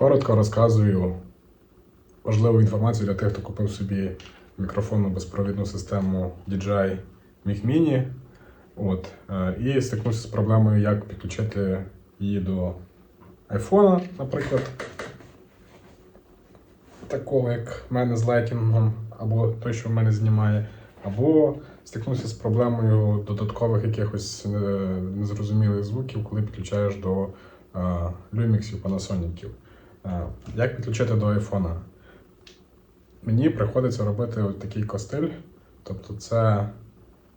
Коротко розказую важливу інформацію для тих, хто купив собі мікрофонну безпровідну систему DJI Mic Mini. От, е, і стикнувся з проблемою, як підключити її до iPhone, наприклад. Такого, як в мене з лайтінгом, або той, що в мене знімає, або стикнувся з проблемою додаткових якихось е, незрозумілих звуків, коли підключаєш до Panasonic. Е, Як підключити до iPhone? Мені приходиться робити ось такий костиль. Тобто це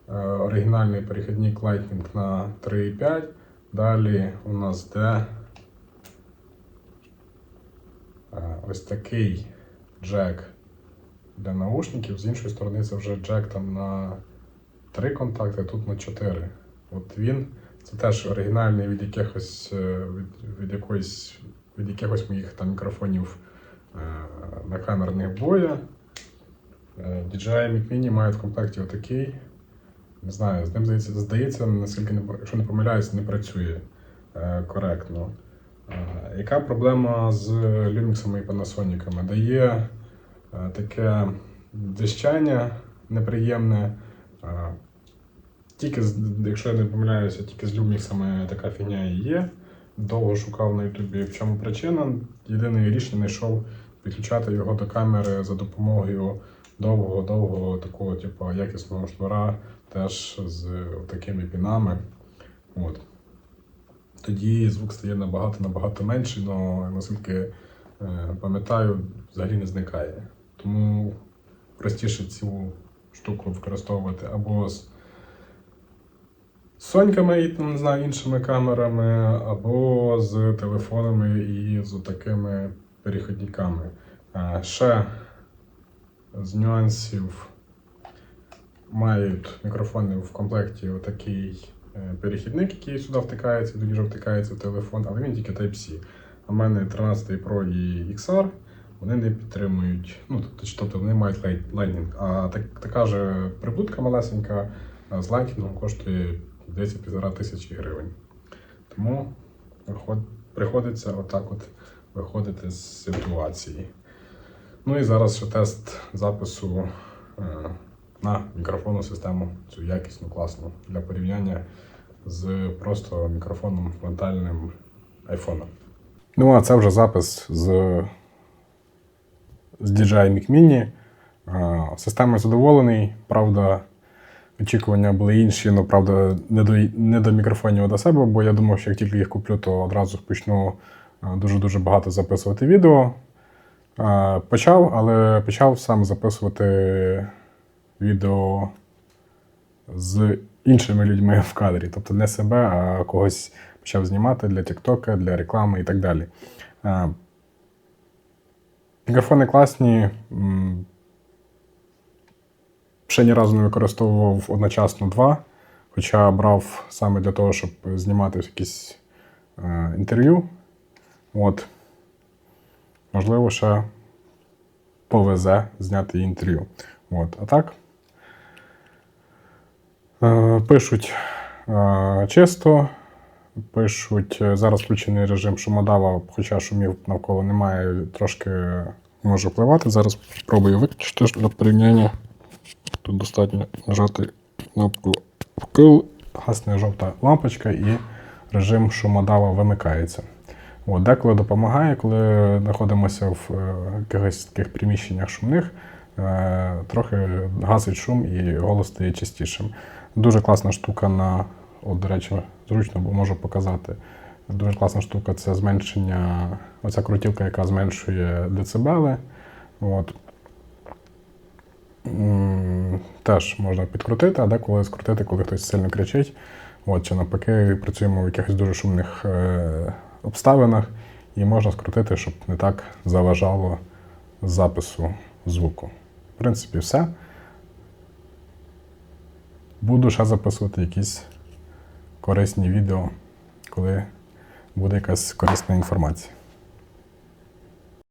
е, оригінальний перехідник Lightning на 3.5. Далі у нас йде е, ось такий джек для наушників. З іншої сторони, це вже джек там на 3 контакти, тут на 4. От він це теж оригінальний від якихось е, від, від якоїсь від якихось моїх там мікрофонів е, на камерних боя. Е, DJI Mic Mini має в комплекті отакий. Не знаю, з ним здається, здається, наскільки не, якщо не помиляюсь, не працює е, коректно. Е, яка проблема з Lumix і Panasonic? Дає таке дещання неприємне. Тільки якщо я не помиляюся, тільки з Lumix така фігня і є. Довго шукав на Ютубі, в чому причина. Єдине рішення знайшов підключати його до камери за допомогою довгого-довгого такого, типу, якісного шнура, теж з такими пінами. От. Тоді звук стає набагато набагато менший, але наскільки е, пам'ятаю, взагалі не зникає. Тому простіше цю штуку використовувати або з соньками і не знаю, іншими камерами, або з телефонами і з такими перехідниками. Ще з нюансів мають мікрофони в комплекті отакий е, перехідник, який сюди втикається, до ніж втикається в телефон, але він тільки Type-C. А в мене 13 Pro і XR вони не підтримують, ну тобто, вони мають Lightning. А так, така ж прибутка малесенька з Lightning коштує здається півтора тисячі гривень. Тому приходиться отак от виходити з ситуації. Ну і зараз ще тест запису е, на мікрофонну систему, цю якісну, класну для порівняння з просто мікрофоном фронтальним iPhone. Ну, а це вже запис з, з DJI Mic Mini. Системою задоволений. Правда, очікування були інші, але правда, не до, не до мікрофонів а до себе, бо я думав, що як тільки їх куплю, то одразу почну е, дуже-дуже багато записувати відео. Е, Почав, але почав сам записувати відео з іншими людьми в кадрі. Тобто не себе, а когось почав знімати для TikTok, для реклами і так далі. Е, Мікрофони класні. Ще ні разу не використовував одночасно два, хоча брав саме для того, щоб знімати якісь е, інтерв'ю. От. Можливо, ще повезе зняти інтерв'ю. От. А так. Е, пишуть е, чисто, пишуть, е, зараз включений режим шумодава, хоча шумів навколо немає, трошки може впливати. Зараз спробую виключити для порівняння. Тут достатньо нажати кнопку вкл, гасне жовта лампочка і режим шумодава вимикається. От, деколи допомагає, коли знаходимося в е, якихось таких приміщеннях шумних, е, трохи гасить шум і голос стає чистішим. Дуже класна штука на, от, до речі, зручно, бо можу показати. Дуже класна штука це зменшення, оця крутілка, яка зменшує децибели. От. Теж можна підкрутити, а деколи скрутити, коли хтось сильно кричить. От, чи навпаки, працюємо в якихось дуже шумних е, обставинах, і можна скрутити, щоб не так заважало запису звуку. В принципі, все. Буду ще записувати якісь корисні відео, коли буде якась корисна інформація.